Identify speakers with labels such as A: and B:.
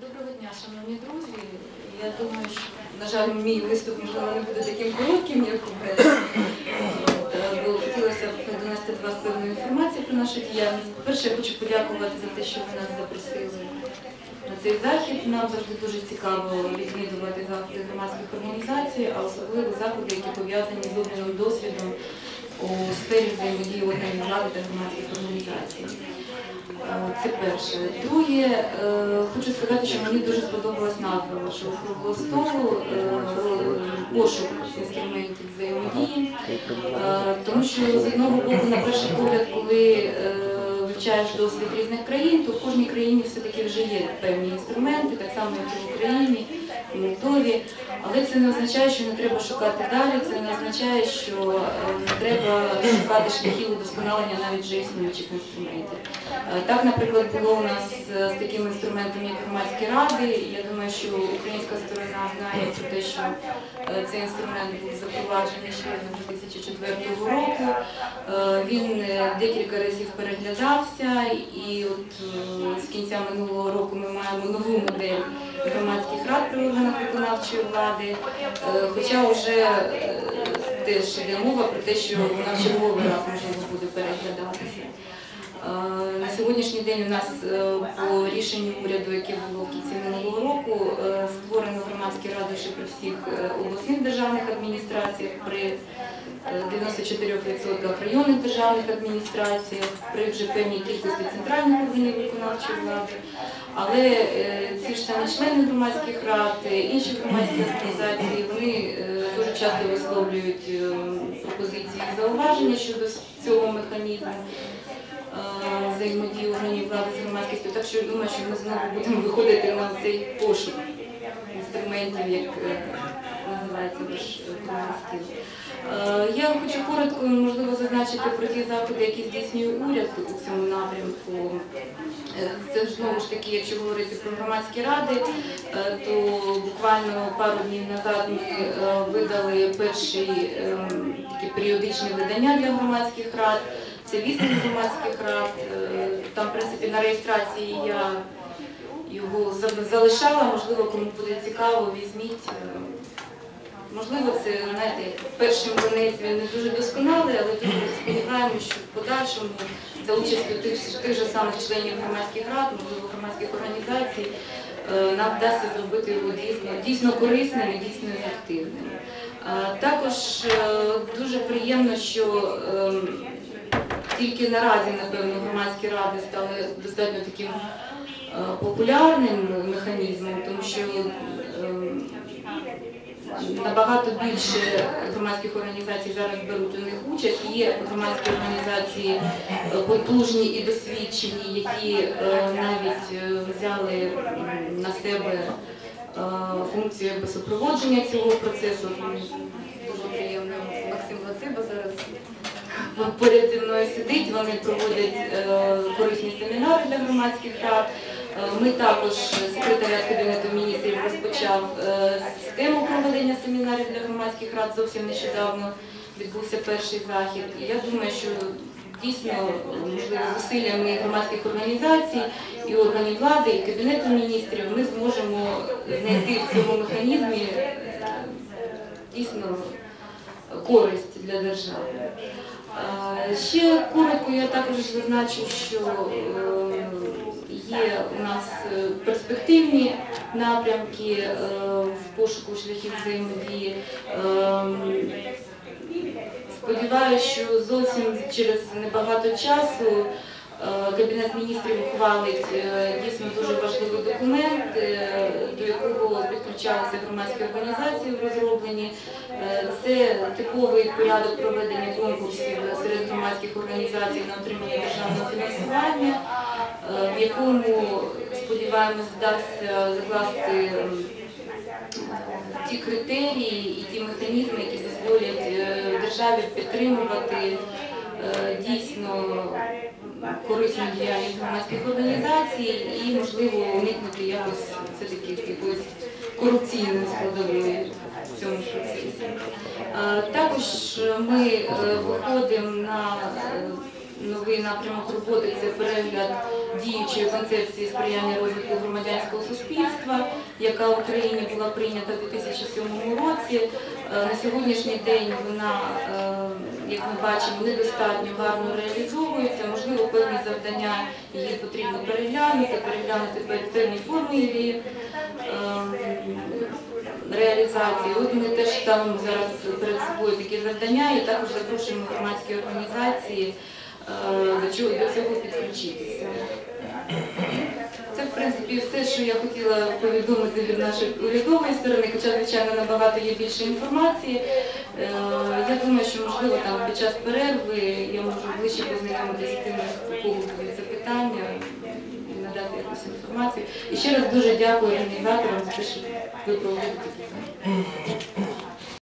A: Доброго дня, шановні друзі. Я думаю, що, на жаль, мій виступ можливо не буде таким коротким, як у Бреса. Бо хотілося б донести до вас певну інформацію про нашу діяльність. По-перше, я хочу подякувати за те, що ви нас запросили на цей захід. Нам завжди дуже цікаво відвідувати заходи громадських організацій, а особливо заходи, які пов'язані з обміном досвідом у сфері взаємодії органів влади та громадських організацій. Е, Це перше. Друге, е, хочу сказати, що мені дуже сподобалась назва вашого круглого столу е, пошук інструментів взаємодії, тому що з одного боку, на перший погляд, коли вивчаєш досвід різних країн, то в кожній країні все-таки вже є певні інструменти, так само як і в Україні, в Молдові. Але це не означає, що не треба шукати далі, це не означає, що не треба шукати шляхів удосконалення навіть вже існуючих інструментів. Е, Так, наприклад, було у нас е, з таким інструментом, як громадські ради. Я думаю, що українська сторона знає про те, що е, цей інструмент був запроваджений ще з 2004 року. Він декілька разів переглядався, і от з кінця минулого року ми маємо нову модель громадських рад виконавчої влади. Е, Хоча вже е, теж йде мова про те, що вона в черговий раз можливо буде переглядатися. Сьогоднішній день у нас е, по рішенню уряду, яке було в кінці минулого року, е, створено громадські ради ще при всіх е, обласних державних адміністраціях, при е, 94% районних державних адміністраціях, при вже певній кількості центральних органів виконавчої влади. Але ці ж самі члени громадських рад, інші громадські організації, вони дуже часто висловлюють е, пропозиції і зауваження щодо цього механізму взаємодії органів влади з громадськістю. Так що я думаю, що ми знову будемо виходити на цей пошук інструментів, як е, називається ваш е, стіл. Е, Я хочу коротко, можливо, зазначити про ті заходи, які здійснює уряд у цьому напрямку. Е, Це знову ж таки, якщо говорити про громадські ради, е, то буквально пару днів назад ми е, видали перший ем, таке періодичне видання для громадських рад. Це вісім громадських рад. Е, Там, в принципі, на реєстрації я його залишала. Можливо, кому буде цікаво, візьміть. Е, Можливо, це знаєте, перший млинець він не дуже досконалий, але дуже сподіваємося, що в подальшому за участю тих, тих же самих членів громадських рад, можливо, громадських організацій, е, нам вдасться зробити його дійсно, дійсно корисним і дійсно ефективним. Також дуже приємно, що тільки наразі, напевно, громадські ради стали достатньо таким е, популярним механізмом, тому що ем, набагато більше громадських організацій зараз беруть у них участь. Є громадські організації е, потужні і досвідчені, які е, навіть е, взяли на себе е, функцію супроводження цього процесу. Дуже приємно Максим Лациба зараз поряд зі мною сидить, вони проводять е, корисні семінари для громадських рад. Е, Ми також секретаріат Кабінету міністрів розпочав е, систему проведення семінарів для громадських рад. Зовсім нещодавно відбувся перший захід. І я думаю, що дійсно зусиллями громадських організацій і органів влади, і Кабінету міністрів ми зможемо знайти в цьому механізмі дійсно користь для держави. Ще коротко я також зазначу, що е, є у нас е, перспективні напрямки е, в пошуку шляхів взаємодії. Ем, Сподіваюся, що зовсім через небагато часу Кабінет міністрів ухвалить дійсно дуже важливий документ, до якого підключалися громадські організації в розробленні. Це типовий порядок проведення конкурсів серед громадських організацій на отримання державного фінансування, е, в якому, сподіваємось, вдасться закласти ті критерії і ті механізми, які дозволять е, державі підтримувати е, дійсно корисну діяльність громадських організацій і, можливо, уникнути якось все-таки якоїсь корупційної складової в цьому процесі. Е, Також ми е, виходимо на е, новий напрямок роботи це перегляд діючої концепції сприяння розвитку громадянського суспільства, яка в Україні була прийнята в 2007 році. На сьогоднішній день вона, як ми бачимо, недостатньо гарно реалізовується. Можливо, певні завдання її потрібно переглянути, переглянути певні форми її е, реалізації. От ми теж ставимо зараз перед собою такі завдання і також запрошуємо громадські організації е, до чого до цього підключитися. Це, в принципі, все, що я хотіла повідомити від нашої урядової сторони, хоча, звичайно, набагато є більше інформації. Е, Я думаю, що, можливо, там під час перерви я можу ближче познайомитися з тими, у запитання і надати якусь інформацію. І ще раз дуже дякую організаторам за те, що ви проводите.